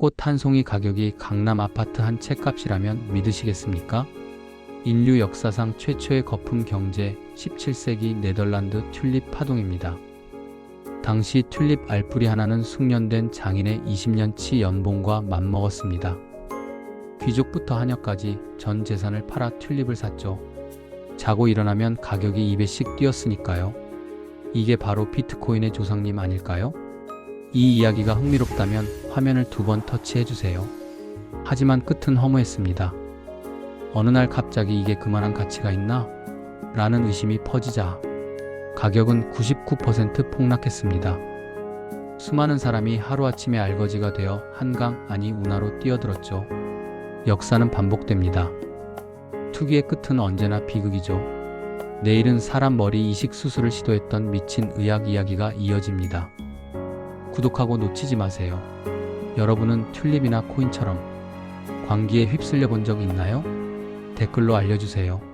꽃 한 송이 가격이 강남 아파트 한 채 값이라면 믿으시겠습니까? 인류 역사상 최초의 거품 경제 17세기 네덜란드 튤립 파동입니다. 당시 튤립 알뿌리 하나는 숙련된 장인의 20년치 연봉과 맞먹었습니다. 귀족부터 하녀까지 전 재산을 팔아 튤립을 샀죠. 자고 일어나면 가격이 2배씩 뛰었으니까요. 이게 바로 비트코인의 조상님 아닐까요? 이 이야기가 흥미롭다면 화면을 두 번 터치해 주세요. 하지만 끝은 허무했습니다. 어느 날 갑자기 이게 그만한 가치가 있나? 라는 의심이 퍼지자 가격은 99% 폭락했습니다. 수많은 사람이 하루아침에 알거지가 되어 한강 아니 운하로 뛰어들었죠. 역사는 반복됩니다. 투기의 끝은 언제나 비극이죠. 내일은 사람 머리 이식 수술을 시도했던 미친 의학 이야기가 이어집니다. 구독하고 놓치지 마세요. 여러분은 튤립이나 코인처럼 광기에 휩쓸려 본적 있나요? 댓글로 알려주세요.